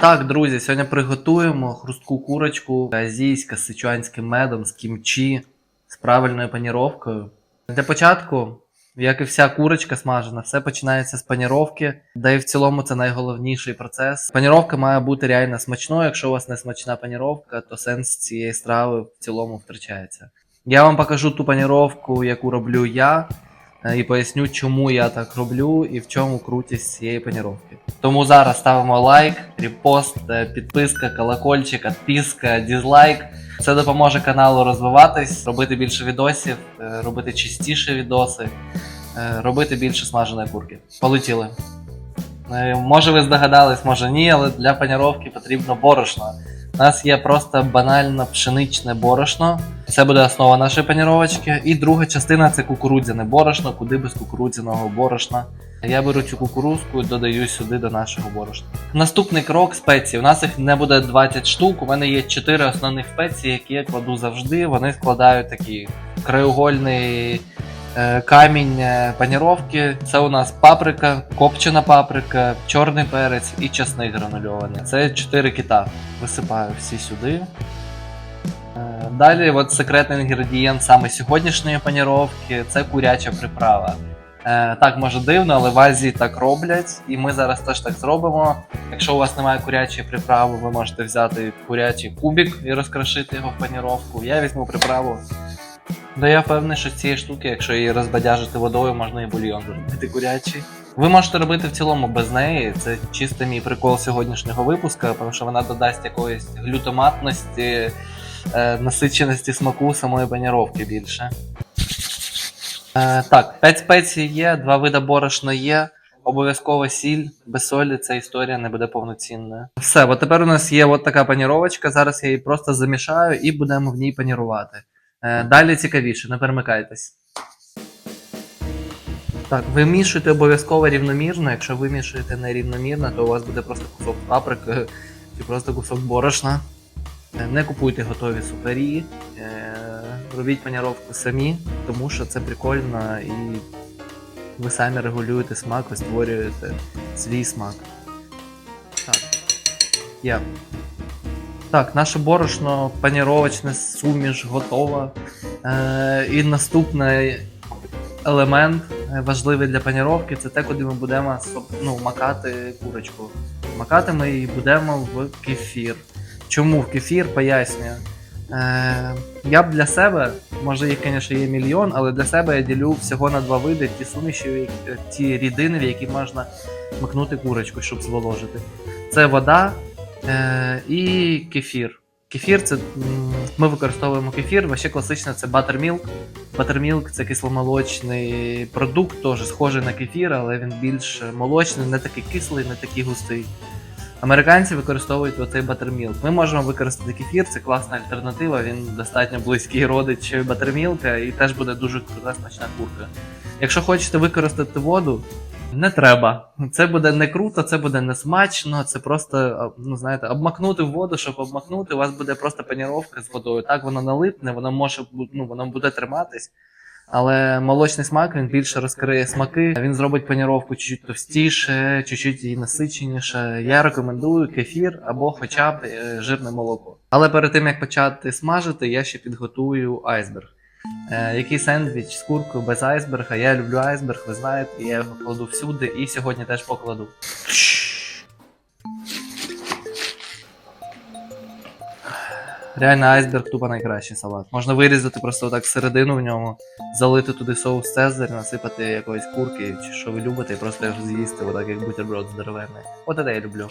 Так, друзі, сьогодні приготуємо хрустку курочку азійська з сичуанським медом, з кімчі, з правильною паніровкою. Для початку, як і вся курочка смажена, все починається з паніровки, де і в цілому це найголовніший процес. Паніровка має бути реально смачною. Якщо у вас не смачна паніровка, то сенс цієї страви в цілому втрачається. Я вам покажу ту паніровку, яку роблю я, і поясню, чому я так роблю і в чому крутість цієї паніровки. Тому зараз ставимо лайк, репост, е, підписка, колокольчик, підписка, дізлайк. Це допоможе каналу розвиватись, робити більше відосів, е, робити частіше відоси, е, робити більше смаженої курки. Полетіли. Е, Може ви здогадались, може ні, але для паніровки потрібно борошно. У нас є просто банально пшеничне борошно. Це буде основа нашої паніровочки. І друга частина це кукурудзяне борошно, куди без кукурудзяного борошна. Я беру цю кукурузку і додаю сюди до нашого борошна. Наступний крок спеції. У нас їх не буде 20 штук. У мене є 4 основних спеції, які я кладу завжди. Вони складають такий краєугольний камінь е, паніровки. Це у нас паприка, копчена паприка, чорний перець і часник гранульований. Це 4 кита. Висипаю всі сюди. Е, Далі, от секретний інгредієнт саме сьогоднішньої паніровки це куряча приправа. Е, так, може дивно, але в Азії так роблять, і ми зараз теж так зробимо. Якщо у вас немає курячої приправи, ви можете взяти курячий кубик і розкрошити його в паніровку. Я візьму приправу. Да я впевнений, що з цієї штуки, якщо її розбадяжити водою, можна і бульйон зробити курячий. Ви можете робити в цілому без неї. Це чисто мій прикол сьогоднішнього випуска, тому що вона додасть якоїсь глютоматності, е, насиченості смаку самої паніровки більше. Е, так, 5 спецій є, два вида борошна є. Обов'язково сіль, без солі ця історія не буде повноцінною. Все, от тепер у нас є от така паніровочка. Зараз я її просто замішаю і будемо в ній панірувати. Е, далі цікавіше, не перемикайтесь. Так, вимішуйте обов'язково рівномірно. Якщо вимішуєте нерівномірно, то у вас буде просто кусок паприки чи просто кусок борошна. Е, Не купуйте готові сухарі, е, робіть паніровку самі, тому що це прикольно і ви самі регулюєте смак, ви створюєте свій смак. Так. Є. Так, наше борошно паніровочне суміш готова. Е, і наступний елемент е, важливий для паніровки це те, куди ми будемо ну, макати курочку. Макати ми її будемо в кефір. Чому в кефір? Пояснюю. Е, я б для себе, може їх, звісно, є мільйон, але для себе я ділю всього на два види ті суміші, ті рідини, в які можна макнути курочку, щоб зволожити. Це вода е, і кефір. Кефір це ми використовуємо кефір, а ще класично це buttermilk. Buttermilk це кисломолочний продукт, теж схожий на кефір, але він більш молочний, не такий кислий, не такий густий. Американці використовують оцей батермілк. Ми можемо використати кефір, це класна альтернатива. Він достатньо близький родич батермілка і теж буде дуже крута смачна курка. Якщо хочете використати воду, не треба. Це буде не круто, це буде не смачно, це просто, ну знаєте, обмакнути в воду, щоб обмакнути, у вас буде просто паніровка з водою. Так воно налипне, воно може ну, воно буде триматись. Але молочний смак він більше розкриє смаки. Він зробить паніровку чуть-чуть товстіше, чуть-чуть її насиченіше. Я рекомендую кефір або хоча б е, жирне молоко. Але перед тим як почати смажити, я ще підготую айсберг. Е, який сендвіч з куркою без айсберга. Я люблю айсберг, ви знаєте, і я його кладу всюди і сьогодні теж покладу. Реально айсберг тупо найкращий салат. Можна вирізати просто отак середину в ньому, залити туди соус Цезарь, насипати якоїсь курки, чи що ви любите, і просто його з'їсти, отак як бутерброд здоровенний. От це я люблю.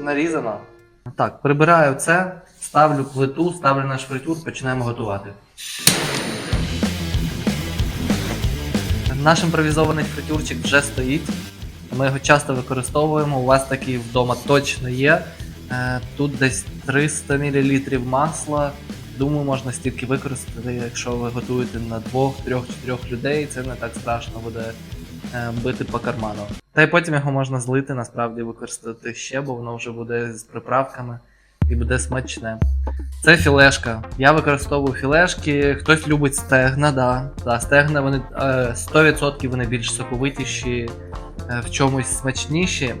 Нарізано. Так, прибираю це, ставлю плиту, ставлю наш фритюр, починаємо готувати. Наш імпровізований фритюрчик вже стоїть. Ми його часто використовуємо. У вас такий вдома точно є. Е, Тут десь 300 мл масла. Думаю, можна стільки використати, якщо ви готуєте на 2, 3, 4 людей, це не так страшно буде бити по карману. Та й потім його можна злити, насправді використати ще, бо воно вже буде з приправками і буде смачне. Це філешка. Я використовую філешки. Хтось любить стегна, да. да стегна вони е, 100% вони більш соковитіші, е, в чомусь смачніші.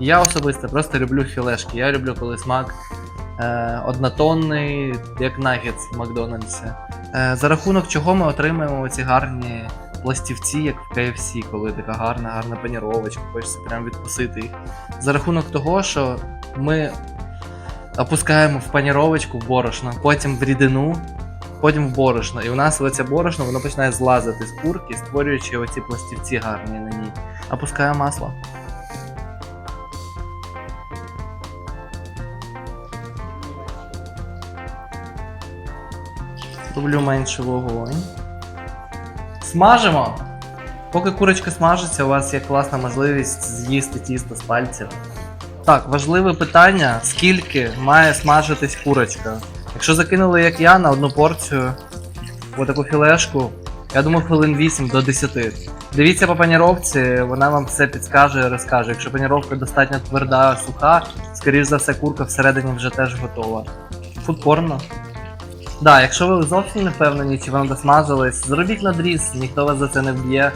Я особисто просто люблю філешки. Я люблю, коли смак е, однотонний, як нагетс в Макдональдсі. Е, за рахунок чого ми отримуємо ці гарні пластівці, як в KFC, коли така гарна, гарна паніровочка, хочеться прям відкусити їх. За рахунок того, що ми опускаємо в паніровочку в борошно, потім в рідину, потім в борошно. І у нас оце борошно воно починає злазити з курки, створюючи оці пластівці гарні на ній. Опускаємо масло. Роблю менше вогонь. Смажимо! Поки курочка смажиться, у вас є класна можливість з'їсти тісто з пальців. Так, важливе питання: скільки має смажитись курочка? Якщо закинули, як я, на одну порцію отаку філешку, я думаю, хвилин 8 до 10. Дивіться по паніровці, вона вам все підскаже і розкаже. Якщо паніровка достатньо тверда, суха, скоріш за все, курка всередині вже теж готова. Фудкорно. Да, якщо ви зовсім не впевнені, чи воно досмажилось, зробіть надріз, ніхто вас за це не вб'є.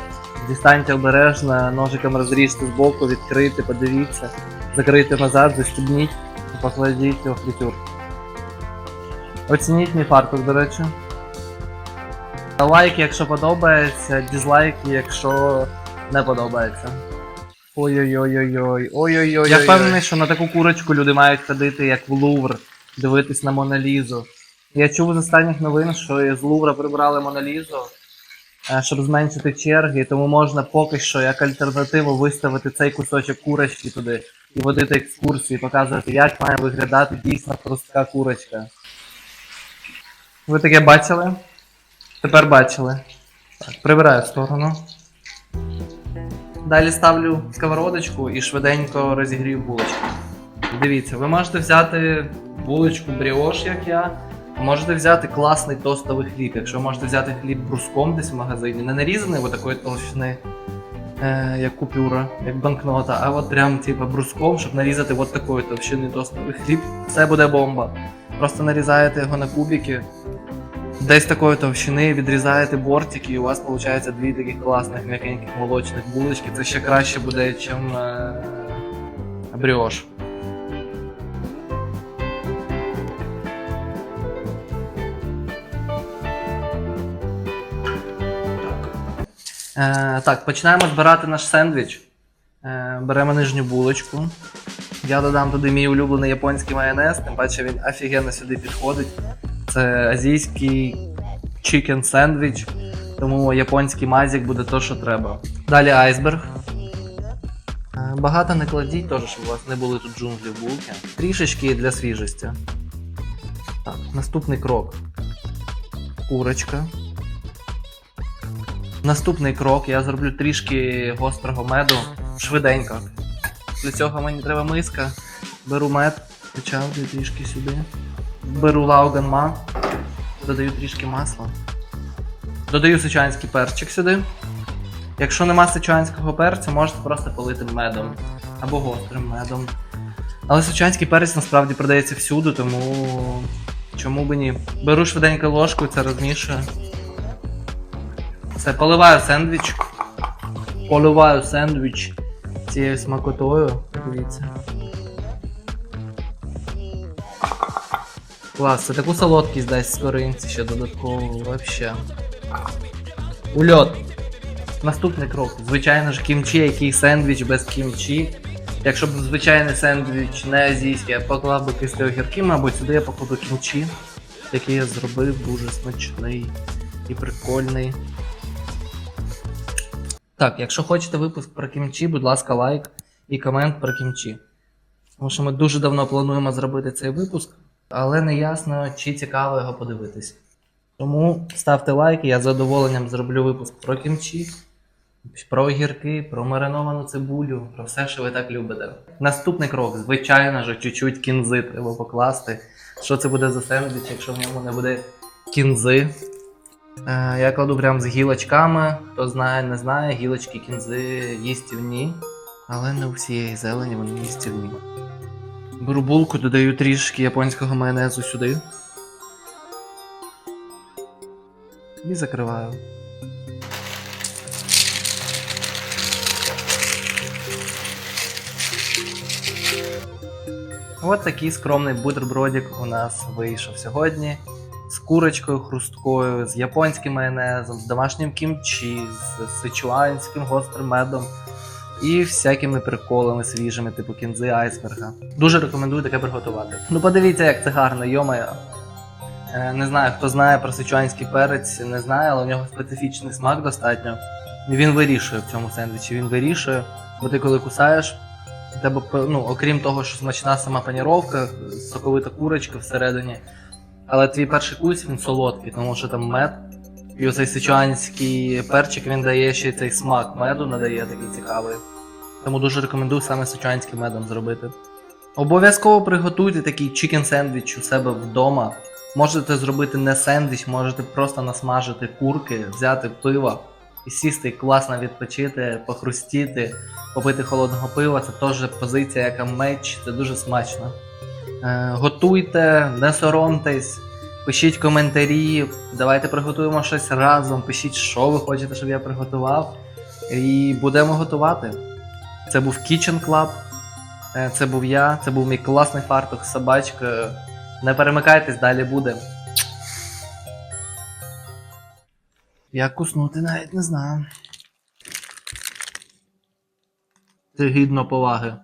Дістаньте обережно, ножиком розріжте збоку, відкрийте, подивіться, закрийте назад, застібніть і покладіть його в фритюр. Оцініть мій фартук, до речі. Лайк, якщо подобається, дізлайки, якщо не подобається. Ой-ой-ой-ой-ой. Ой-ой-ой. Я впевнений, що на таку курочку люди мають ходити як в Лувр, дивитись на Моналізу. Я чув з останніх новин, що з Лувра прибрали Моналізу, е, щоб зменшити черги, тому можна поки що як альтернативу виставити цей кусочок курочки туди і водити екскурсії, показувати, як має виглядати дійсно хрустка курочка. Ви таке бачили? Тепер бачили. Так, прибираю в сторону. Далі ставлю сковородочку і швиденько розігрію булочку. Дивіться, ви можете взяти булочку бріош, як я. Можете взяти класний тостовий хліб. Якщо можете взяти хліб бруском десь в магазині, не нарізаний от такої толщини, е, як купюра, як банкнота, а от прям типу бруском, щоб нарізати от такої товщини тостовий хліб. Це буде бомба. Просто нарізаєте його на кубики, десь такої товщини, відрізаєте бортики, і у вас виходить дві таких класних м'якеньких молочних булочки. Це ще краще буде, ніж е, бріош. Е, так, починаємо збирати наш сендвіч. Е, беремо нижню булочку. Я додам туди мій улюблений японський майонез, тим паче він офігенно сюди підходить. Це азійський чикен сендвіч, тому японський мазік буде то, що треба. Далі айсберг. Е, Багато не кладіть, теж, щоб у вас не були тут джунглі в булки. Трішечки для свіжості. Так, наступний крок. Курочка. Наступний крок, я зроблю трішки гострого меду швиденько. Для цього мені треба миска. Беру мед, почавлю трішки сюди. Беру лауганма, додаю трішки масла. Додаю сичуанський перчик сюди. Якщо нема сичуанського перцю, можете просто полити медом або гострим медом. Але сичуанський перець насправді продається всюди, тому чому би ні. Беру швиденько ложку, це розмішую. Все, поливаю сендвіч. Поливаю сендвіч цією смакотою. Дивіться. Клас, це таку солодкість дасть скоринці ще додатково вообще. Ульот. Наступний крок. Звичайно ж, кімчі, який сендвіч без кімчі. Якщо б звичайний сендвіч не азійський, я поклав би кислі огірки, мабуть, сюди я покладу кімчі, який я зробив дуже смачний і прикольний. Так, якщо хочете випуск про кімчі, будь ласка, лайк і комент про кімчі. Тому що ми дуже давно плануємо зробити цей випуск, але не ясно, чи цікаво його подивитись. Тому ставте лайк, я з задоволенням зроблю випуск про кімчі, про огірки, про мариновану цибулю, про все, що ви так любите. Наступний крок, звичайно ж, чуть-чуть кінзи треба покласти. Що це буде за сендвіч, якщо в ньому не буде кінзи. Е, я кладу прям з гілочками. Хто знає, не знає, гілочки кінзи їстівні. Але не у всієї зелені вони їстівні. Беру булку, додаю трішки японського майонезу сюди. І закриваю. Ось такий скромний бутербродик у нас вийшов сьогодні. Курочкою хрусткою, з японським майонезом, з домашнім кімчі, з сичуанським гострим медом і всякими приколами свіжими, типу кінзи айсберга. Дуже рекомендую таке приготувати. Ну подивіться, як це гарно, йомаю. Е, Не знаю, хто знає про сичуанський перець, не знає, але у нього специфічний смак достатньо. Він вирішує в цьому сендвічі. Він вирішує, бо ти коли кусаєш, тебе, ну, окрім того, що смачна сама паніровка, соковита курочка всередині. Але твій перший кусь він солодкий, тому що там мед. І оцей сичуанський перчик він дає ще цей смак меду, надає такий цікавий. Тому дуже рекомендую саме сичуанським медом зробити. Обов'язково приготуйте такий чікен сендвіч у себе вдома. Можете зробити не сендвіч, можете просто насмажити курки, взяти пиво і сісти і класно відпочити, похрустіти, попити холодного пива. Це теж позиція, яка меч, це дуже смачно. Е, готуйте, не соромтесь, пишіть коментарі, давайте приготуємо щось разом, пишіть, що ви хочете, щоб я приготував. І будемо готувати. Це був Kitchen Club. Е, Це був я, це був мій класний фартух з. Не перемикайтесь, далі буде. Як уснути навіть не знаю. Це гідно поваги.